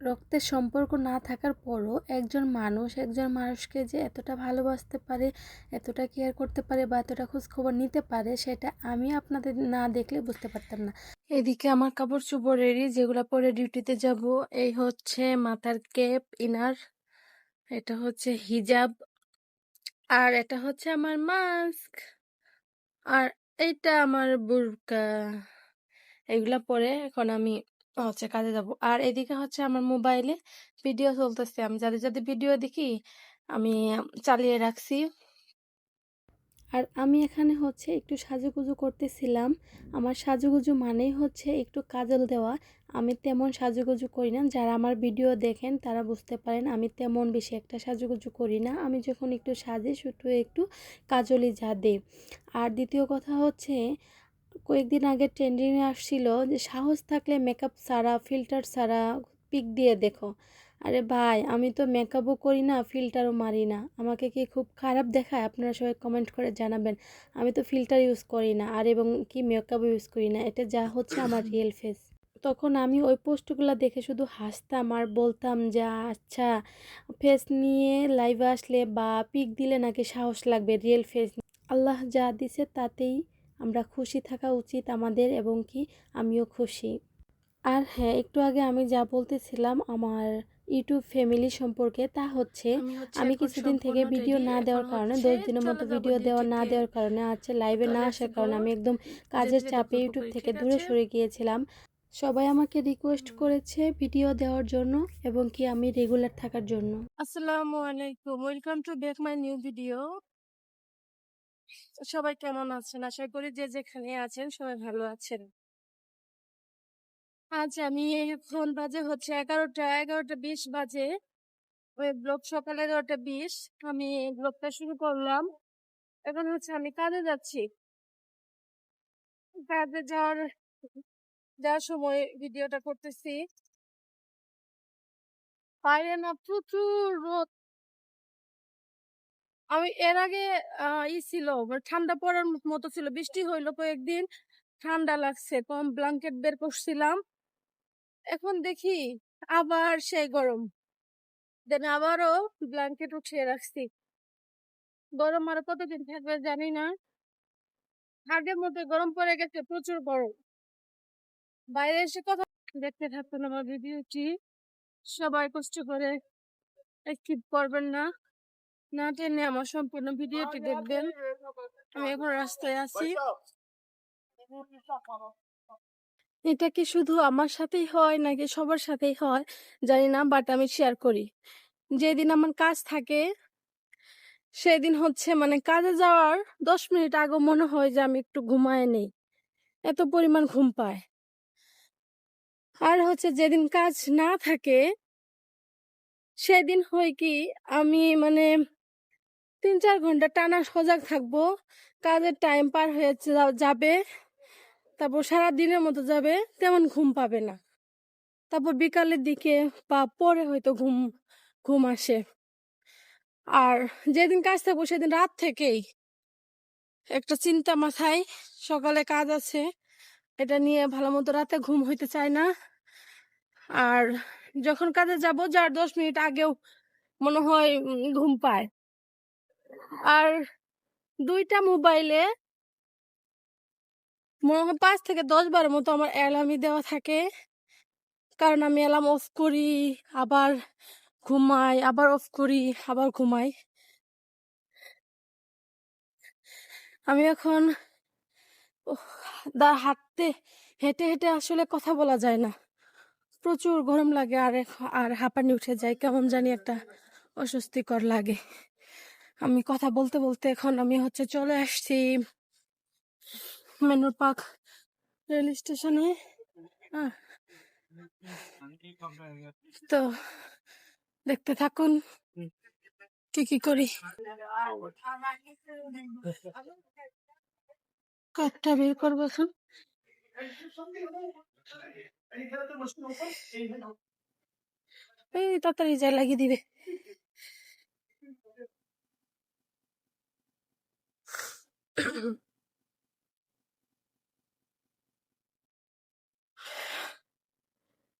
রক্তের সম্পর্ক না থাকার পরও একজন মানুষ, একজন মানুষকে যে এতটা ভালোবাসতে পারে, এতটা কেয়ার করতে পারে বা এতটা খোঁজখবর নিতে পারে, সেটা আমি আপনাদের না দেখলে বুঝতে পারতাম না। এদিকে আমার কাপড় চোপড় রেডি যেগুলো পরে ডিউটিতে যাব, এই হচ্ছে মাথার কেপ ইনার এটা হচ্ছে হিজাব আর এটা হচ্ছে আমার মাস্ক আর এইটা আমার বুরকা এগুলা পরে এখন আমি হচ্ছে কাজে যাব। আর এদিকে হচ্ছে আমার মোবাইলে ভিডিও চলতেছে। আমি যাদের যাদের ভিডিও দেখি, আমি চালিয়ে রাখছি। আর আমি এখানে হচ্ছে একটু সাজুগুজু করতেছিলাম। আমার সাজুগুজু মানেই হচ্ছে একটু কাজল দেওয়া। আমি তেমন সাজুগুজু করি না। যারা আমার ভিডিও দেখেন, তারা বুঝতে পারেন আমি তেমন বেশি একটা সাজুগুজু করি না। আমি যখন একটু সাজি শুধু একটু কাজলই যা দিই। আর দ্বিতীয় কথা হচ্ছে কয়েকদিন আগে ট্রেন্ডিংয়ে আসছিল যে সাহস থাকলে মেকআপ ছাড়া ফিল্টার ছাড়া পিক দিয়ে দেখো। আরে ভাই, আমি তো মেকআপও করি না ফিল্টারও মারি না। আমাকে কি খুব খারাপ দেখায়? আপনারা সবাই কমেন্ট করে জানাবেন। আমি তো ফিল্টার ইউজ করি না, আর এবং কি মেকআপও ইউজ করি না। এটা যা হচ্ছে আমার রিয়েল ফেস তখন আমি ওই পোস্টগুলো দেখে শুধু হাসতাম আর বলতাম যে আচ্ছা ফেস নিয়ে লাইভে আসলে বা পিক দিলে নাকি সাহস লাগবে রিয়েল ফেস আল্লাহ যা দিছে তাতেই আমরা খুশি থাকা উচিত আমাদের এবং কি আমিও খুশি। আর হ্যাঁ একটু আগে আমি যা বলতেছিলাম আমার ইউটিউব ফ্যামিলি সম্পর্কে তা হচ্ছে আমি কিছুদিন থেকে ভিডিও না দেওয়ার কারণে দশ দিনের মতো ভিডিও দেওয়া না দেওয়ার কারণে আছে লাইভে না আসার কারণে আমি একদম কাজের চাপে ইউটিউব থেকে দূরে সরে গিয়েছিলাম। সবাই আমাকে রিকোয়েস্ট করেছে ভিডিও দেওয়ার জন্য এবং কি আমি রেগুলার থাকার জন্য। আসসালামু আলাইকুম welcome to back my new video সবাই কেমন আছেন? আশা করি যে যেখানে আছেন সবাই ভালো আছেন। আজ আমি এখন বাজে হচ্ছে এগারোটা এগারোটা বিশ বাজে। ওই ব্লগ সকাল এগারোটা বিশ। আমি ব্লগটা শুরু করলাম। এখন হচ্ছে আমি কাজে যাচ্ছি। কাজে যাওয়ার যাওয়ার সময় ভিডিওটা করতেছি। বাইরে না প্রচুর রোদ। আমি এর আগে ই ছিল মানে ঠান্ডা পড়ার মতো ছিল। বৃষ্টি হইল কয়েকদিন, ঠান্ডা লাগছে, কম ব্ল্যাঙ্কেট বের করছিলাম। এখন দেখি আবার সেই গরম। দেন আবারও ব্ল্যাঙ্কেট উঠিয়ে রাখছি। গরম আরও কতদিন থাকবে জানি না। আগের মধ্যে গরম পড়ে গেছে, প্রচুর গরম। বাইরে এসে কথা দেখতে থাকতেন আমার ভিডিওটি সবাই কষ্ট করে স্কিপ করবেন না। না টেনে আমার সম্পূর্ণ ভিডিওটি দেখবেন। আমি এখন রাস্তায় আছি। এটা কি শুধু আমার সাথেই হয় নাকি সবার সাথেই হয়? জানি না বাট আমি শেয়ার করি। যেদিন আমার কাজ থাকে, সেদিন হচ্ছে মানে কাজে যাওয়ার দশ মিনিট আগে মনে হয় যে আমি একটু ঘুমায় নেই। এত পরিমাণ ঘুম পায়। আর হচ্ছে যেদিন কাজ না থাকে, সেদিন হয় কি আমি মানে তিন চার ঘণ্টা টানা সজাগ থাকব। কাজের টাইম পার হয়ে যাবে। তারপর সারা দিনের মতো যাবে, তেমন ঘুম পাবে না। তারপর বিকালের দিকে বা পরে হয়তো ঘুম ঘুম আসে। আর যেদিন কাজ থাকব সেদিন রাত থেকেই একটা চিন্তা মাথায় সকালে কাজ আছে, এটা নিয়ে ভালো মতো রাতে ঘুম হইতে চায় না। আর যখন কাজে যাব, যার দশ মিনিট আগেও মনে হয় ঘুম পায়। আর দুইটা মোবাইলে মনে হয় পাঁচ থেকে দশ বারের মতো আমার অ্যালার্মই দেওয়া থাকে। কারণ আমি অ্যালার্ম অফ করি, আবার ঘুমাই, আবার অফ করি, আবার ঘুমাই। আমি এখন দা হাঁটতে, হেঁটে হেঁটে আসলে কথা বলা যায় না। প্রচুর গরম লাগে আর আর হাঁপানি উঠে যায়। কেমন জানি একটা অস্বস্তিকর লাগে। আমি কথা বলতে বলতে এখন আমি হচ্ছে চলে আসছি মেনুর পাক রেল স্টেশনে। তো দেখতে থাকুন কি কি করি। কাঠটা বের করব এখন। এই তাড়াতাড়ি যায় লাগিয়ে দিবে।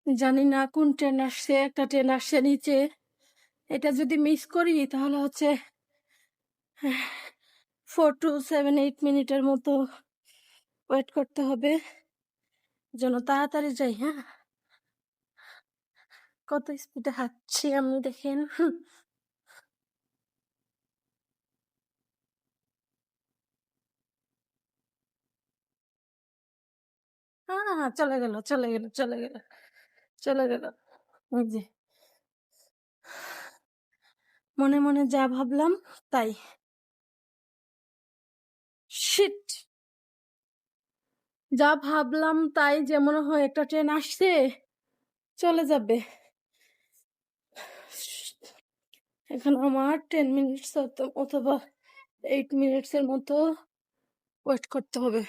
জানি না কোন ট্রেন আসছে, একটা ট্রেন আসছে নিচে। এটা যদি মিস করি, তাহলে হচ্ছে ফোর টু সেভেন এইট মিনিটের মতো ওয়েট করতে হবে। যেন তাড়াতাড়ি যাই হ্যাঁ। কত স্পিডে হাঁটছি আমি, দেখেন। চলে গেল চলে গেল চলে গেল চলে গেল। যে। মনে মনে যা ভাবলাম, তাই। শিট। যা ভাবলাম, তাই যে মনে হয় একটা ট্রেন আসছে, চলে যাবে। এখন আমার টেন মিনিটস অথবা এইট মিনিটস এর মতো ওয়েট করতে হবে।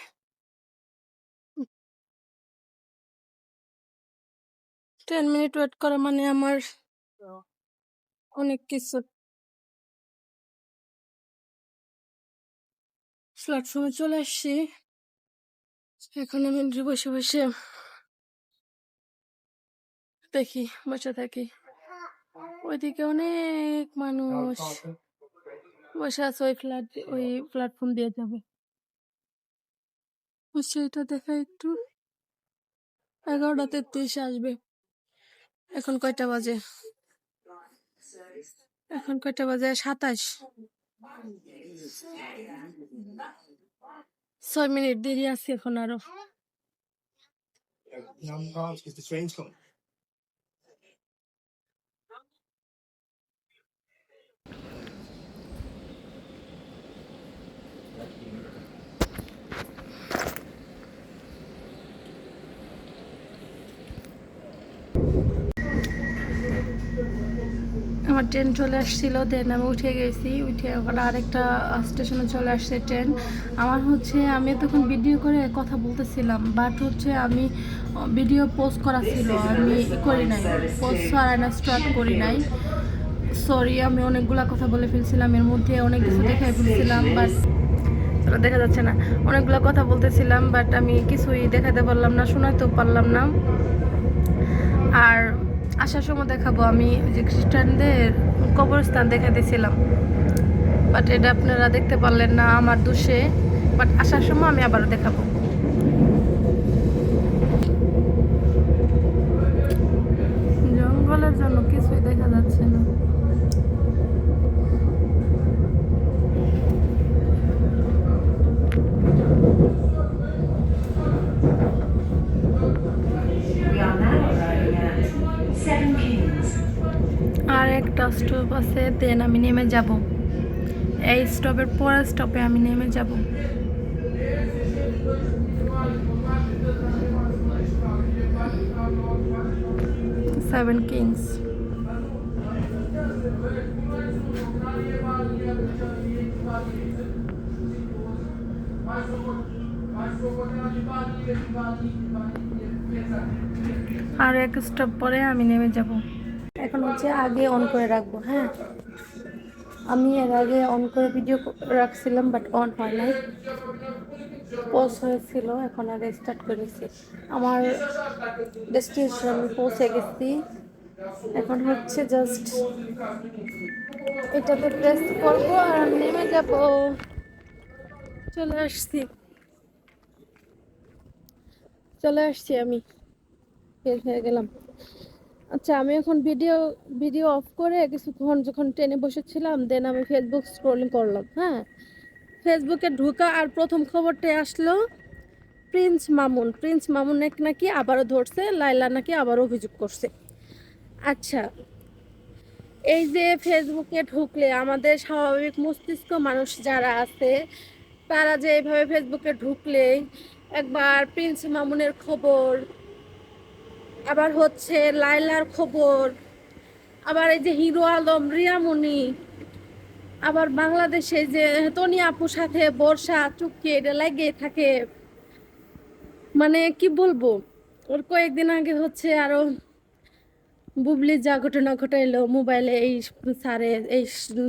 টেন মিনিট ওয়েট করা মানে আমার অনেক কিছু। প্ল্যাটফর্মে চলে আসছি। এখন আমি বসে বসে দেখি, বসে থাকি। ওইদিকে অনেক মানুষ বসে আছে, ওই ফ্ল্যাট ওই প্ল্যাটফর্ম দিয়ে যাবে। সেইটা দেখা একটু এগারোটা তেত্রিশে আসবে। এখন কয়টা বাজে? এখন কয়টা বাজে? সাতাশ। ছয় মিনিট দেরি আছে এখন আরও। আমার ট্রেন চলে আসছিল দেন আমি উঠে গেছি, উঠে ওখানে আরেকটা স্টেশনে চলে আসছে ট্রেন আমার হচ্ছে, আমি তখন ভিডিও করে কথা বলতেছিলাম বাট হচ্ছে আমি ভিডিও পোস্ট করা ছিল, আমি করি নাই। পোস্ট সারানা স্টার্ট করি নাই। সরি আমি অনেকগুলা কথা বলে ফেলছিলাম, এর মধ্যে অনেক কিছু দেখাই ফেলছিলাম বাট দেখা যাচ্ছে না। অনেকগুলো কথা বলতেছিলাম বাট আমি কিছুই দেখাতে পারলাম না শোনাতেও পারলাম না। আর আসার সময় দেখাবো। আমি যে খ্রিস্টানদের কবরস্থান দেখাতেছিলাম। বাট এটা আপনারা দেখতে পারলেন না, আমার দোষে। বাট আসার সময় আমি আবারও দেখাবো জঙ্গলের জন্য কিছুই দেখা যাচ্ছে না We are now arriving at Seven Kings. আর একটা স্টপ আছে দেন আমি নেমে যাব। এই স্টপের পরের স্টপে আমি নেমে যাব। সেভেন কিংস আর এক স্টপ পরে আমি নেমে যাব। হচ্ছে আগে অন করে রাখব হ্যাঁ। আমি এর আগে অন করে ভিডিও রাখছিলাম বাট অন হয় নাই। পজ হয়েছিল, এখন আর স্টার্ট করেছি। আমার ডেস্টিনেশন আমি পৌঁছে গেছি। এখন হচ্ছে জাস্ট এটাতে প্রেস করব আর নেমে যাব। চলে আসছি। চলে আসছি আমি। বের হয়ে গেলাম। আচ্ছা আমি এখন ভিডিও ভিডিও অফ করে কিছুক্ষণ যখন ট্রেনে বসেছিলাম দেন আমি ফেসবুক স্ক্রলিং করলাম হ্যাঁ? ফেসবুকে ঢুকা আর প্রথম খবরটা আসলো প্রিন্স মামুন প্রিন্স মামুন এক- নাকি আবারও ধরছে লাইলা নাকি আবারও অভিযোগ করছে। আচ্ছা এই যে ফেসবুকে ঢুকলে আমাদের স্বাভাবিক মস্তিষ্ক মানুষ যারা আছে, তারা যে এইভাবে ফেসবুকে ঢুকলে একবার প্রিন্স মামুনের খবর আবার হচ্ছে লাইলার খবর, আবার এই যে হিরো আলম, রিয়ামণি, আবার বাংলাদেশে যে তনি আপুর সাথে বর্ষা চুক্তি এটা লাগিয়ে থাকে। মানে কি বলব, ওর কয়েকদিন আগে হচ্ছে আরও বুবলি যা ঘটনা ঘটাইলো, মোবাইলে এই সারে এই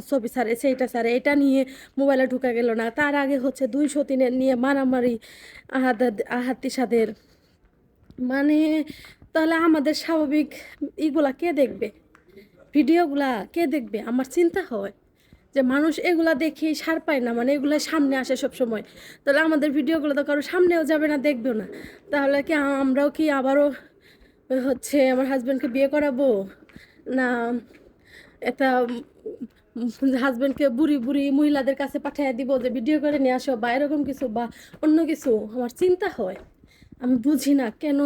ছবি সারে সেইটা সারে এটা নিয়ে মোবাইলে ঢুকা গেল না। তার আগে হচ্ছে দুই তিনের নিয়ে মারামারি আহাদ আহাতিসাদের মানে তাহলে আমাদের স্বাভাবিক ইগুলা কে দেখবে? ভিডিওগুলা কে দেখবে? আমার চিন্তা হয় যে মানুষ এগুলা দেখে সার পায় না মানে এগুলা সামনে আসে সব সময় তাহলে আমাদের ভিডিওগুলো তো কারও সামনেও যাবে না, দেখবেও না। তাহলে কি আমরাও কি আবারও হচ্ছে আমার হাজব্যান্ডকে বিয়ে করাবো? না এটা হাজব্যান্ডকে বুড়ি বুড়ি মহিলাদের কাছে পাঠিয়ে দিব যে ভিডিও করে নিয়ে আসো বা এরকম কিছু বা অন্য কিছু? আমার চিন্তা হয়। আমি বুঝি না কেন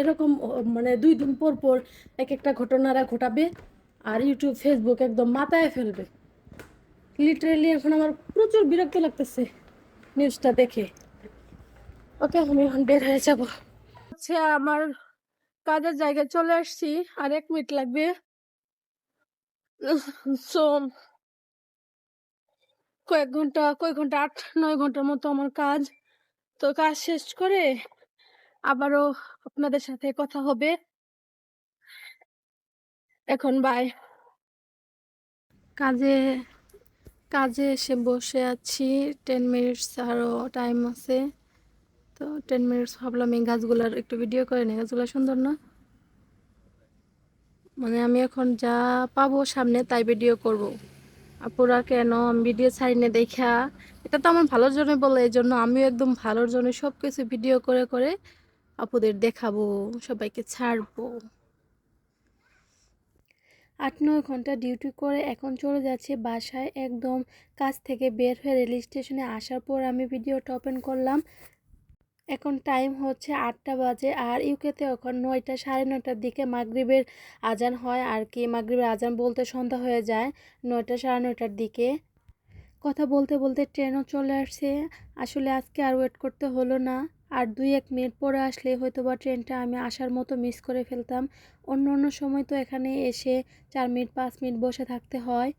এরকম মানে দুই দিন পর পর এক একটা ঘটনারা ঘটাবে আর ইউটিউব ফেসবুক একদম মাথায় ফেলবে। লিটারেলি এখন আমার প্রচুর বিরক্ত লাগতেছে নিউজটা দেখে। ওকে, আমি এখন বের হয়ে যাব। হচ্ছে আমার কাজের জায়গায় চলে আসছি, আর এক মিনিট লাগবে। কয়েক ঘণ্টা কয়েক ঘণ্টা, আট, নয় ঘণ্টার মতো আমার কাজ। তো কাজ শেষ করে আবারও আপনাদের সাথে কথা হবে। এখন বাই কাজে কাজে এসে বসে আছি। টেন মিনিটস আরও টাইম আছে। তো টেন মিনিটস ভাবলাম এই গাছগুলোর একটু ভিডিও করে নিই। গাছগুলো সুন্দর না? মানে আমি এখন যা পাবো সামনে তাই ভিডিও করব। আপুরা কেন? আমি ভিডিও ছাড়ি না দেখা। এটা তো আমার ভালোর জন্য বলে এই জন্য আমিও একদম ভালোর জন্য সব কিছু ভিডিও করে করে আপুদের দেখাবো, সবাইকে ছাড়বো। আট নয় ঘণ্টা ডিউটি করে এখন চলে যাচ্ছে বাসায়, একদম কাজ থেকে বের হয়ে রেল স্টেশনে আসার পর আমি ভিডিওটা ওপেন করলাম। এখন টাইম হচ্ছে আটটা বাজে আর ইউকেতে এখন নয়টা, সাড়ে নয়টার দিকে মাগরিবের আজান হয় আর কি, মাগরিবের আজান বলতে সন্ধ্যা হয়ে যায়, নয়টা, সাড়ে নয়টার দিকে। কথা বলতে বলতে ট্রেনও চলে আসছে, আসলে আজকে আর ওয়েট করতে হলো না। আর দুই এক মিনিট পরে আসলে হয়তো বা ট্রেনটা আমি আসার মতো মিস করে ফেলতাম। অন্য অন্য সময় তো এখানে এসে চার মিনিট, পাঁচ মিনিট বসে থাকতে হয়।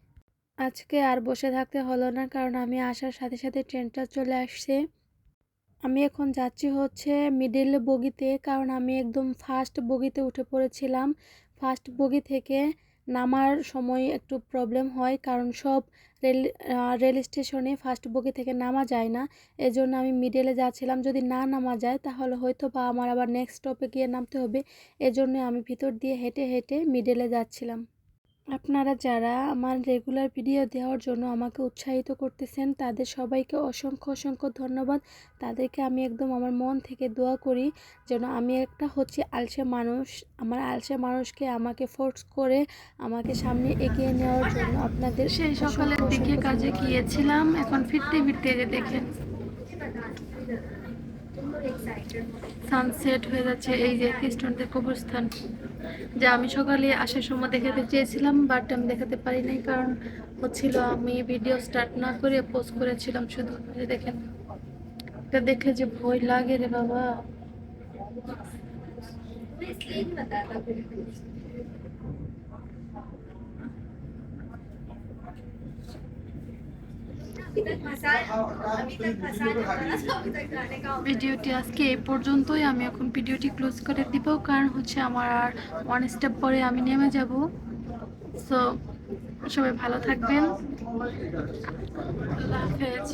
আজকে আর বসে থাকতে হলো না, কারণ আমি আসার সাথে সাথে ট্রেনটা চলে আসছে। আমি এখন যাচ্ছি হচ্ছে মিডিল বগিতে, কারণ আমি একদম ফার্স্ট বগিতে উঠে পড়েছিলাম। ফার্স্ট বগি থেকে নামার সময় একটু প্রবলেম হয়, কারণ সব রেল রেল স্টেশনে ফার্স্ট বগি থেকে নামা যায় না। এজন্য আমি মিডেলে যাচ্ছিলাম। যদি না নামা যায়, তাহলে হয়তো বা আমার আবার নেক্সট স্টপে গিয়ে নামতে হবে। এজন্য আমি ভিতর দিয়ে হেঁটে হেঁটে মিডেলে যাচ্ছিলাম। আপনারা যারা আমার রেগুলার ভিডিও দেওয়ার জন্য আমাকে উৎসাহিত করতেছেন তাদের সবাইকে অসংখ্য অসংখ্য ধন্যবাদ। তাদেরকে আমি একদম আমার মন থেকে দোয়া করি যেন আমি একটা হচ্ছে আলসে মানুষ আমার আলসে মানুষকে আমাকে ফোর্স করে আমাকে সামনে এগিয়ে নেওয়ার জন্য আপনাদের সেই সকালের দিকে কাজে গিয়েছিলাম এখন ফিরতে ফিরতে দেখেন। সানসেট হয়ে যাচ্ছে এই যে খ্রিস্টানদের কবরস্থান, যা আমি সকালে আসার সময় দেখাতে চেয়েছিলাম বাট আমি দেখাতে পারি নাই কারণ হচ্ছিল আমি ভিডিও স্টার্ট না করে পোস্ট করেছিলাম শুধু। দেখেন, এটা দেখলে যে ভয় লাগে রে বাবা। ভিডিওটি আজকে এ পর্যন্তই। আমি এখন ভিডিওটি ক্লোজ করে দিব, কারণ হচ্ছে আমার আর ওয়ান স্টেপ পরে আমি নেমে যাব। সো সবাই ভালো থাকবেন। আল্লাহ হাফেজ।